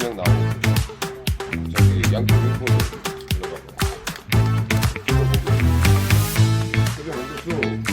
명 나오고 저기 양쪽 유포로 들어가고. 그리고 먼저 쭉